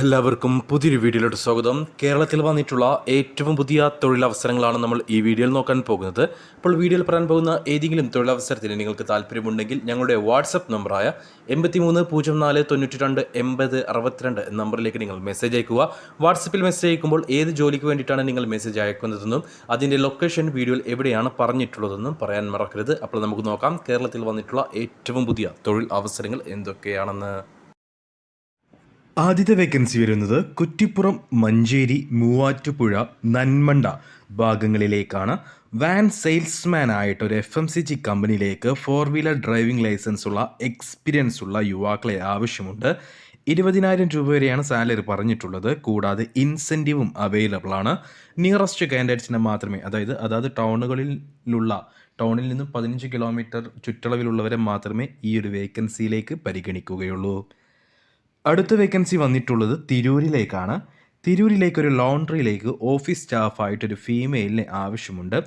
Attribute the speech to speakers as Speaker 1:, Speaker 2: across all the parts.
Speaker 1: എല്ലാവർക്കും പുതിയൊരു വീഡിയോയിലോട്ട് സ്വാഗതം. കേരളത്തിൽ വന്നിട്ടുള്ള ഏറ്റവും പുതിയ തൊഴിലവസരങ്ങളാണ് നമ്മൾ ഈ വീഡിയോയിൽ നോക്കാൻ പോകുന്നത്. അപ്പോൾ വീഡിയോയിൽ പറയാൻ പോകുന്ന ഏതെങ്കിലും തൊഴിലവസരത്തിന് നിങ്ങൾക്ക് താല്പര്യമുണ്ടെങ്കിൽ ഞങ്ങളുടെ വാട്സപ്പ് നമ്പറായ എൺപത്തി മൂന്ന് പൂജ്യം നാല് തൊണ്ണൂറ്റി രണ്ട് എൺപത് അറുപത്തിരണ്ട് നമ്പറിലേക്ക് നിങ്ങൾ മെസ്സേജ് അയക്കുക. വാട്സപ്പിൽ മെസ്സേജ് അയക്കുമ്പോൾ ഏത് ജോലിക്ക് വേണ്ടിയിട്ടാണ് നിങ്ങൾ മെസ്സേജ് അയക്കുന്നതെന്നും അതിന്റെ ലൊക്കേഷൻ വീഡിയോയിൽ എവിടെയാണ് പറഞ്ഞിട്ടുള്ളതെന്നും പറയാൻ മറക്കരുത്. അപ്പോൾ നമുക്ക് നോക്കാം കേരളത്തിൽ വന്നിട്ടുള്ള ഏറ്റവും പുതിയ തൊഴിൽ അവസരങ്ങൾ എന്തൊക്കെയാണെന്ന്. ആദ്യത്തെ വേക്കൻസി വരുന്നത് കുറ്റിപ്പുറം മഞ്ചേരി മൂവാറ്റുപുഴ നന്മണ്ട ഭാഗങ്ങളിലേക്കാണ്. വാൻ സെയിൽസ്മാൻ ആയിട്ട് ഒരു എഫ് എം സി ജി കമ്പനിയിലേക്ക് ഫോർ വീലർ ഡ്രൈവിംഗ് ലൈസൻസ് ഉള്ള എക്സ്പീരിയൻസ് ഉള്ള യുവാക്കളെ ആവശ്യമുണ്ട്. ഇരുപതിനായിരം രൂപ വരെയാണ് സാലറി പറഞ്ഞിട്ടുള്ളത്. കൂടാതെ ഇൻസെന്റീവും അവൈലബിൾ ആണ്. നിയറസ്റ്റ് കാൻഡിഡേറ്റ്സിനെ മാത്രമേ അതായത് അതായത് ടൗണുകളിലുള്ള ടൗണിൽ നിന്നും പതിനഞ്ച് കിലോമീറ്റർ ചുറ്റളവിലുള്ളവരെ മാത്രമേ ഈ ഒരു വേക്കൻസിയിലേക്ക് പരിഗണിക്കുകയുള്ളൂ. അടുത്ത വേക്കൻസി വന്നിട്ടുള്ളത് തിരൂരിലേക്കാണ്. തിരൂരിലേക്ക് ഒരു ലോണ്ടറിയിലേക്ക് ഓഫീസ് സ്റ്റാഫായിട്ടൊരു ഫീമെയിലിനെ ആവശ്യമുണ്ട്.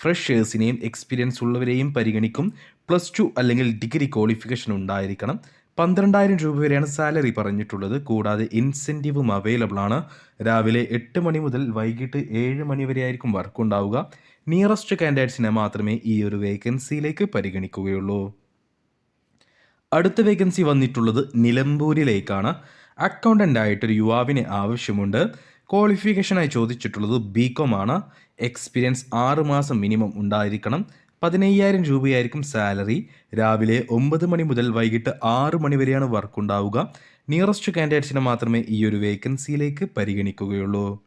Speaker 1: ഫ്രഷേഴ്സിനെയും എക്സ്പീരിയൻസ് ഉള്ളവരെയും പരിഗണിക്കും. പ്ലസ് ടു അല്ലെങ്കിൽ ഡിഗ്രി ക്വാളിഫിക്കേഷൻ ഉണ്ടായിരിക്കണം. പന്ത്രണ്ടായിരം രൂപ വരെയാണ് സാലറി പറഞ്ഞിട്ടുള്ളത്. കൂടാതെ ഇൻസെന്റീവും അവൈലബിൾ ആണ്. രാവിലെ എട്ട് മണി മുതൽ വൈകിട്ട് ഏഴ് മണി വരെ ആയിരിക്കും വർക്ക് ഉണ്ടാവുക. നിയറസ്റ്റ് കാൻഡിഡേറ്റ്സിനെ മാത്രമേ ഈ ഒരു വേക്കൻസിയിലേക്ക് പരിഗണിക്കുകയുള്ളൂ. അടുത്ത വേക്കൻസി വന്നിട്ടുള്ളത് നിലമ്പൂരിലേക്കാണ്. അക്കൗണ്ടന്റ് ആയിട്ടൊരു യുവാവിന് ആവശ്യമുണ്ട്. ക്വാളിഫിക്കേഷനായി ചോദിച്ചിട്ടുള്ളത് ബി കോം ആണ്. എക്സ്പീരിയൻസ് ആറ് മാസം മിനിമം ഉണ്ടായിരിക്കണം. പതിനയ്യായിരം രൂപയായിരിക്കും സാലറി രാവിലെ ഒമ്പത് മണി മുതൽ വൈകിട്ട് ആറ് മണി വരെയാണ് വർക്ക് ഉണ്ടാവുക. നിയറസ്റ്റ് കാൻഡിഡേറ്റ്സിനെ മാത്രമേ ഈ ഒരു വേക്കൻസിയിലേക്ക് പരിഗണിക്കുകയുള്ളൂ.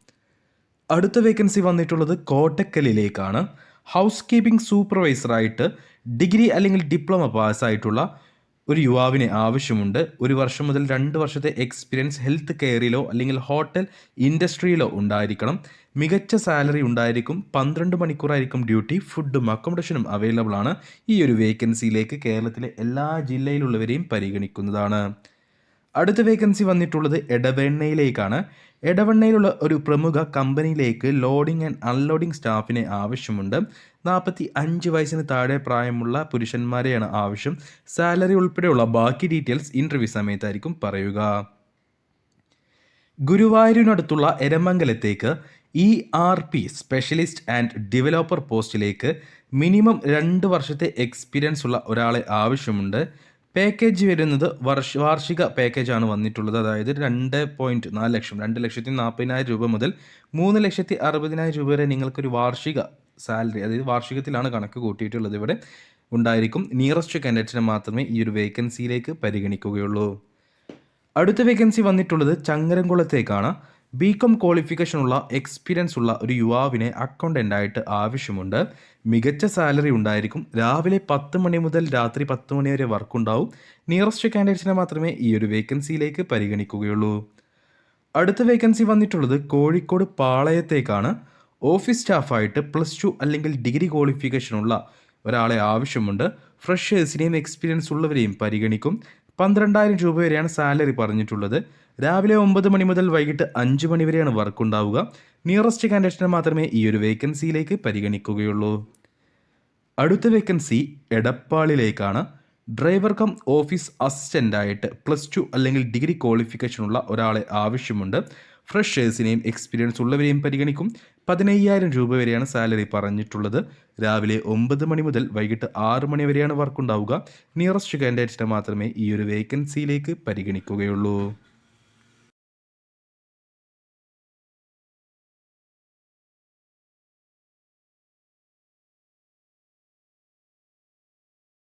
Speaker 1: അടുത്ത വേക്കൻസി വന്നിട്ടുള്ളത് കോട്ടക്കലിലേക്കാണ്. ഹൗസ് കീപ്പിംഗ് സൂപ്പർവൈസറായിട്ട് ഡിഗ്രി അല്ലെങ്കിൽ ഡിപ്ലോമ പാസ്സായിട്ടുള്ള ഒരു യുവാവിന് ആവശ്യമുണ്ട്. ഒരു വർഷം മുതൽ രണ്ട് വർഷത്തെ എക്സ്പീരിയൻസ് ഹെൽത്ത് കെയറിലോ അല്ലെങ്കിൽ ഹോട്ടൽ ഇൻഡസ്ട്രിയിലോ ഉണ്ടായിരിക്കണം. മികച്ച സാലറി ഉണ്ടായിരിക്കും. പന്ത്രണ്ട് മണിക്കൂറായിരിക്കും ഡ്യൂട്ടി ഫുഡും അക്കോമഡേഷനും അവൈലബിൾ ആണ്. ഈ ഒരു വേക്കൻസിയിലേക്ക് കേരളത്തിലെ എല്ലാ ജില്ലയിലുള്ളവരെയും പരിഗണിക്കുന്നതാണ്. അടുത്ത വേക്കൻസി വന്നിട്ടുള്ളത് എടവെണ്ണയിലേക്കാണ്. എടവണ്ണയിലുള്ള ഒരു പ്രമുഖ കമ്പനിയിലേക്ക് ലോഡിംഗ് ആൻഡ് അൺലോഡിംഗ് സ്റ്റാഫിനെ ആവശ്യമുണ്ട്. നാൽപ്പത്തി അഞ്ച് വയസ്സിന് താഴെ പ്രായമുള്ള പുരുഷന്മാരെയാണ് ആവശ്യം. സാലറി ഉൾപ്പെടെയുള്ള ബാക്കി ഡീറ്റെയിൽസ് ഇന്റർവ്യൂ സമയത്തായിരിക്കും പറയുക. ഗുരുവായൂരിനടുത്തുള്ള എരമംഗലത്തേക്ക് E R P specialist and developer പോസ്റ്റിലേക്ക് മിനിമം രണ്ട് വർഷത്തെ എക്സ്പീരിയൻസ് ഉള്ള ഒരാളെ ആവശ്യമുണ്ട്. പാക്കേജ് വരുന്നത് വർഷ വാർഷിക പാക്കേജാണ് വന്നിട്ടുള്ളത്. അതായത് രണ്ട് പോയിന്റ് നാല് ലക്ഷം രണ്ട് ലക്ഷത്തി നാൽപ്പതിനായിരം രൂപ മുതൽ മൂന്ന് ലക്ഷത്തി അറുപതിനായിരം രൂപ വരെ നിങ്ങൾക്കൊരു വാർഷിക സാലറി അതായത് വാർഷികത്തിലാണ് കണക്ക് കൂട്ടിയിട്ടുള്ളത് ഇവിടെ ഉണ്ടായിരിക്കും. നിയറസ്റ്റ് കാൻഡിഡേറ്റ്സിനെ മാത്രമേ ഈ ഒരു വേക്കൻസിയിലേക്ക് പരിഗണിക്കുകയുള്ളൂ. അടുത്ത വേക്കൻസി വന്നിട്ടുള്ളത് ചങ്ങരംകുളത്തേക്കാണ്. ബി കോം ക്വാളിഫിക്കേഷനുള്ള എക്സ്പീരിയൻസ് ഉള്ള ഒരു യുവാവിനെ അക്കൗണ്ടന്റായിട്ട് ആവശ്യമുണ്ട്. മികച്ച സാലറി ഉണ്ടായിരിക്കും. രാവിലെ പത്ത് മണി മുതൽ രാത്രി പത്ത് മണി വരെ വർക്ക് ഉണ്ടാവും. നിയറസ്റ്റ് കാൻഡിഡേറ്റ്സിനെ മാത്രമേ ഈ ഒരു വേക്കൻസിയിലേക്ക് പരിഗണിക്കുകയുള്ളൂ. അടുത്ത വേക്കൻസി വന്നിട്ടുള്ളത് കോഴിക്കോട് പാളയത്തേക്കാണ്. ഓഫീസ് സ്റ്റാഫായിട്ട് പ്ലസ് ടു അല്ലെങ്കിൽ ഡിഗ്രി ക്വാളിഫിക്കേഷനുള്ള ഒരാളെ ആവശ്യമുണ്ട്. ഫ്രഷേഴ്സിനെയും എക്സ്പീരിയൻസ് ഉള്ളവരെയും പരിഗണിക്കും. പന്ത്രണ്ടായിരം രൂപ വരെയാണ് സാലറി പറഞ്ഞിട്ടുള്ളത്. രാവിലെ ഒമ്പത് മണി മുതൽ വൈകിട്ട് അഞ്ച് മണി വരെയാണ് വർക്ക് ഉണ്ടാവുക. നിയറസ്റ്റ് കാൻഡിഡേറ്റിനെ മാത്രമേ ഈ ഒരു വേക്കൻസിയിലേക്ക് പരിഗണിക്കുകയുള്ളൂ. അടുത്ത വേക്കൻസി എടപ്പാളിലേക്കാണ്. ഡ്രൈവർ കം ഓഫീസ് അസിസ്റ്റന്റായിട്ട് പ്ലസ് ടു അല്ലെങ്കിൽ ഡിഗ്രി ക്വാളിഫിക്കേഷനുള്ള ഒരാളെ ആവശ്യമുണ്ട്. ഫ്രഷേഴ്സിനെയും എക്സ്പീരിയൻസ് ഉള്ളവരെയും പരിഗണിക്കും. പതിനയ്യായിരം രൂപ വരെയാണ് സാലറി പറഞ്ഞിട്ടുള്ളത്. രാവിലെ ഒമ്പത് മണി മുതൽ വൈകിട്ട് ആറ് മണി വരെയാണ് വർക്ക് ഉണ്ടാവുക. നിയറസ്റ്റ് കാൻഡിഡേറ്റിനെ മാത്രമേ ഈ ഒരു വേക്കൻസിയിലേക്ക് പരിഗണിക്കുകയുള്ളൂ.